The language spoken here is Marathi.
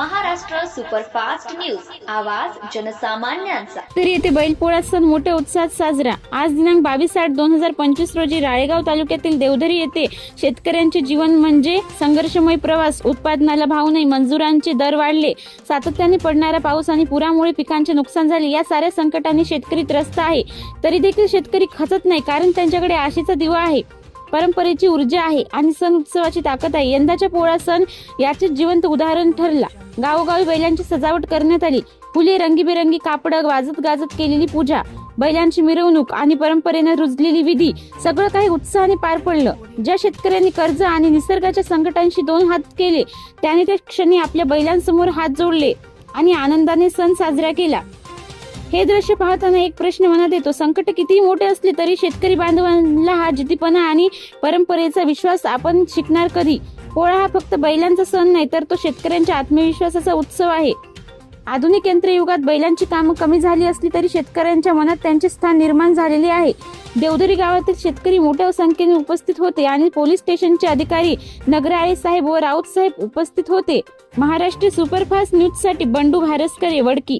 Maharashtra superfast news. आवाज जनसामान्यांचा. तरी येथे बैलपोळा सण मोठ्या उत्साहात साजरा. आज दिनांक बावीस आठ दोन हजार पंचवीस रोजी राळेगाव तालुक्यातील देवधरी येथे शेतकऱ्यांचे जीवन म्हणजे संघर्षमय प्रवास उत्पादनाला भाव नाही मंजुरांचे दर वाढले. सातत्याने पडणारा पाऊस आणि पुरामुळे पिकांचे नुकसान झाले या साऱ्या संकटाने शेतकरी त्रस्त आहे. तरी देखील शेतकरी खचत नाही कारण त्यांच्याकडे आशेचा दिवा आहे. परंपरेची ऊर्जा आहे आणि सण उत्सवाची ताकद आहे. यंदाच्या पोळा सण याचे जिवंत उदाहरण ठरला. गावोगावी बैलांची सजावट करण्यात आली. फुले रंगीबेरंगी कापड वाजत गाजत केलेली पूजा बैलांची मिरवणूक आणि परंपरेने रुजलेली विधी सगळं काही उत्साहाने पार पडलं. ज्या शेतकऱ्यांनी कर्ज आणि निसर्गाच्या संकटांशी दोन हात केले त्याने त्या क्षणी आपल्या बैलांसमोर हात जोडले आणि आनंदाने सण साजरा केला. हे दृश्य पाहताना एक प्रश्न मनात येतो. संकट कितीही मोठे असले तरी शेतकरी बांधवांना हा जिद्दीपणा आणि परंपरेचा विश्वास आपण शिकणार कधी? पोळा हा फक्त बैलांचा सण नाही तर तो शेतकऱ्यांच्या आत्मविश्वासाचा उत्सव आहे. आधुनिक यंत्रयुगात बैलांची कामं कमी झाली असली तरी शेतकऱ्यांच्या मनात त्यांचे स्थान निर्माण झालेले आहे. देवधरी गावातील शेतकरी मोठ्या संख्येने उपस्थित होते आणि पोलीस स्टेशनचे अधिकारी नगराळे साहेब व राऊत साहेब उपस्थित होते. महाराष्ट्र सुपरफास्ट न्यूजसाठी बंडू भारसकर वडकी